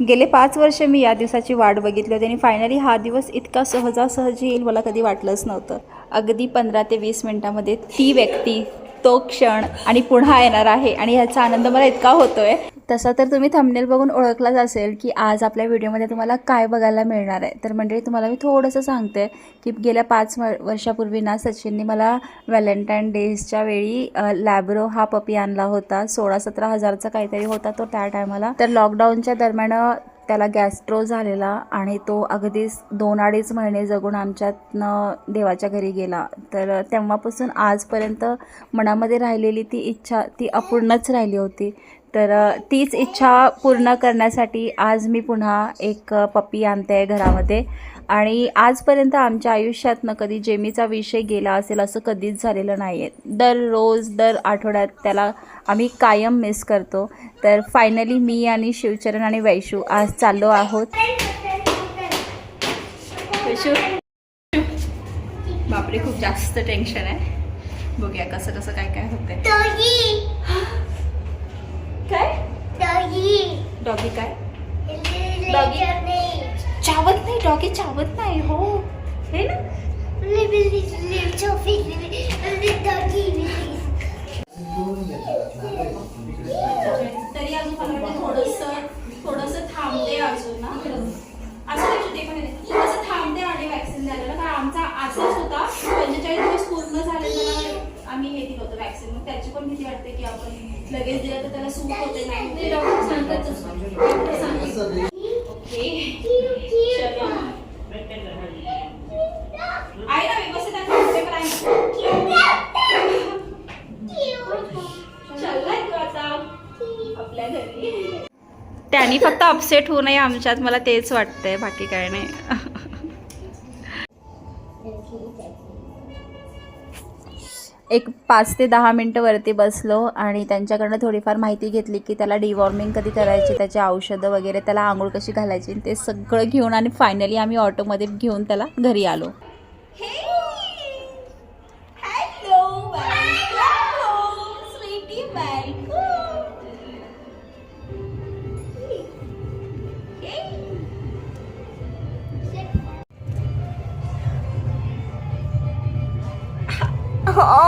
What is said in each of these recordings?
गेले पाच वर्ष मी या दिवसाची वाट बघितली होती आणि फायनली हा दिवस इतका सहजासहजी येईल मला कधी वाटलंच नव्हतं. अगदी पंधरा ते वीस मिनटामध्ये ती व्यक्ती तो क्षण आणि पुन्हा येणार आहे आणि ह्याचा आनंद मला इतका होतो आहे तसा तर तुम्ही थंबनेल बघून ओळखलाच असेल की आज आपल्या व्हिडिओमध्ये तुम्हाला काय बघायला मिळणार आहे. तर मंडळी तुम्हाला मी थोडंसं सांगते की गेल्या पाच वर्षापूर्वी ना सचिनने मला व्हॅलेंटाईन डेजच्या वेळी लॅबरो लॅब्रो हा पपी आणला होता. सोळा सतरा हजारचा काहीतरी होता तो त्या टायमाला तर लॉकडाऊनच्या दरम्यान त्याला गॅस्ट्रो झालेला आणि तो अगदीच दोन अडीच महिने जगून आमच्यातनं देवाच्या घरी गेला. तर तेव्हापासून आजपर्यंत मनामध्ये राहिलेली ती इच्छा ती अपूर्णच राहिली होती. तर तीच इच्छा पूर्ण करण्यासाठी आज मी पुन्हा एक पप्पी आणते आहे घरामध्ये. आणि आजपर्यंत आमच्या आयुष्यातनं कधी जेमीचा विषय गेला असेल असं कधीच झालेलं नाही आहे दररोज दर आठवड्यात त्याला आम्ही कायम मिस करतो. तर फायनली मी आणि शिवचरण आणि वैशू आज चाललो आहोत. वैशू? बापरे खूप जास्त टेन्शन आहे. बघूया कसं कसं काय काय होतंय. डॉगी काय. Johnny, चावत नाही डॉगी चावत नाही हो. हे ना. तरी अजून थोडंसं थोडंसं थांबते अजून ना. असं लक्ष ते पण थांबते आणि वॅक्सिन द्यायला. कारण आमचा असाच होता. पंचेचाळीस दिवस पूर्ण झाले आम्ही हे दिलं होतं वॅक्सिन मग त्याची पण भीती वाटते की आपण लगेच दिलं तर त्याला सूट होते नाही. ते डॉक्टर सांगतातच डॉक्टर सांगतात. ओके. चलो. आहे ना व्यवस्थित आहे. ना? पेपर आहे ना? चाललाय तू आता. आपल्या घरी. त्यांनी फक्त अपसेट होऊ नये आमच्यात. मला तेच वाटतंय. बाकी काय नाही. एक पाच ते दहा मिनटं वरती बसलो आणि त्यांच्याकडनं थोडीफार माहिती घेतली की त्याला डिवॉर्मिंग कधी करायची त्याची औषधं वगैरे त्याला आंघोळ कशी घालायची ते सगळं घेऊन आणि फायनली आम्ही ऑटोमध्ये घेऊन त्याला घरी आलो. Oh,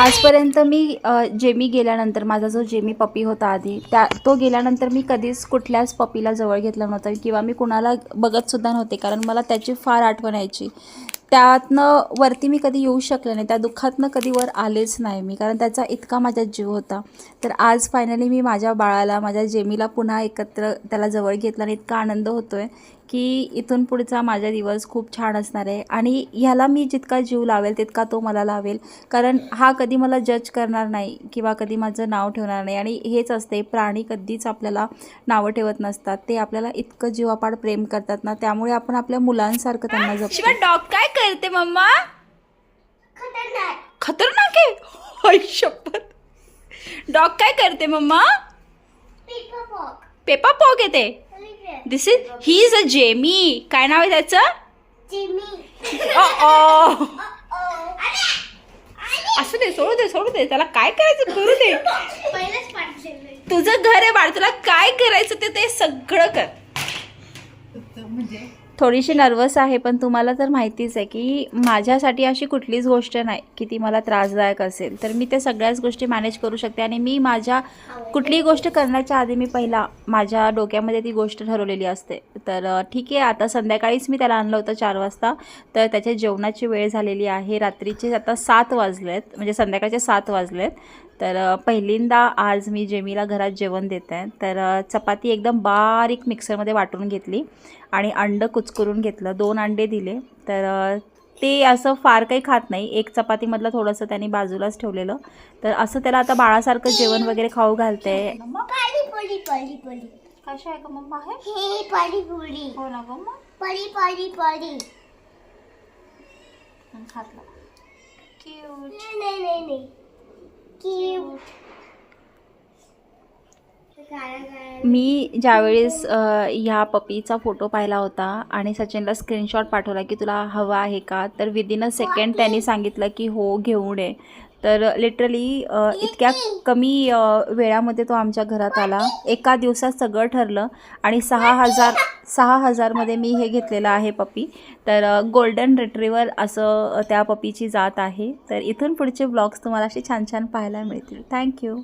आजपर्यंत मी जेमी गेल्यानंतर माझा जो जेमी पपी होता आधी त्या तो गेल्यानंतर मी कधीच कुठल्याच पपीला जवळ घेतलं नव्हतं किंवा मी कुणाला बघतसुद्धा नव्हते कारण मला त्याची फार आठवण यायची. त्यातनं वरती मी कधी येऊ शकले नाही त्या दुःखातनं कधी वर आलेच नाही मी कारण त्याचा इतका माझा जीव होता. तर आज फायनली मी माझ्या बाळाला माझ्या जेमीला पुन्हा एकत्र त्याला जवळ घेतला आणि इतका आनंद होतो आहे की इथून पुढचा माझा दिवस खूप छान असणार आहे. आणि ह्याला मी जितका जीव लावेल तितका तो मला लावेल. कारण हा कधी मला जज करणार नाही किंवा कधी माझं नाव ठेवणार नाही. आणि हेच असते प्राणी कधीच आपल्याला नावं ठेवत नसतात. ते आपल्याला इतकं जीवापाड प्रेम करतात ना त्यामुळे आपण आपल्या मुलांसारखं त्यांना जपतो. डॉग काय करते मम्मा? खतरनाक. खतरनाक आहे? शपथ. डॉग काय करते मम्मा? पेपा पॉग येते. This is he is a Jamie काय नाव आहे त्याचं. असू दे सोडू दे सोडू दे. त्याला काय करायचं करू दे. तुझं घर आहे बाळ. तुला काय करायचं ते ते सगळं कर. थोडीशी नर्वस आहे पण तुम्हाला तर माहितीच आहे की माझ्यासाठी अशी कुठलीच गोष्ट नाही की ती मला त्रासदायक असेल. तर मी त्या सगळ्याच गोष्टी मॅनेज करू शकते आणि मी माझ्या कुठलीही गोष्ट करण्याच्या आधी मी पहिला माझ्या डोक्यामध्ये ती गोष्ट ठरवलेली असते. तर ठीक आहे आता संध्याकाळीच मी त्याला आणलं होतं चार वाजता. तर त्याच्या जेवणाची वेळ झालेली आहे. रात्रीचे आता सात वाजलेत म्हणजे संध्याकाळचे सात वाजलेत. तर पहिल्यांदा आज मी जेमीला घरात जेवण देत आहे. तर चपाती एकदम बारीक मिक्सरमध्ये वाटून घेतली आणि अंडं कुचकरून घेतलं. दोन अंडे दिले. तर ते असं फार काही खात नाही. एक चपातीमधलं थोडंसं त्यांनी बाजूलाच ठेवलेलं. तर असं त्याला आता बाळासारखं जेवण वगैरे खाऊ घालते. कशा आहे का मम्मा आहे हे ना खातला. मी ज्यावेळेस ह्या पपीचा फोटो पाहिला होता आणि सचिनला स्क्रीनशॉट पाठवला की तुला हवा आहे का तर विदिन अ सेकंड त्यांनी सांगितलं की हो घेऊन ये. तर लिटरली इतक्या कमी वेळामध्ये तो आमच्या घरात आला. एका दिवसात सगळं ठरलं आणि सहा हजार सहा हजारमध्ये मी हे घेतलेलं आहे पपी. तर गोल्डन रिट्रीवर असं त्या पपीची जात आहे. तर इथून पुढचे ब्लॉग्स तुम्हाला असे छान छान पाहायला मिळतील. थँक्यू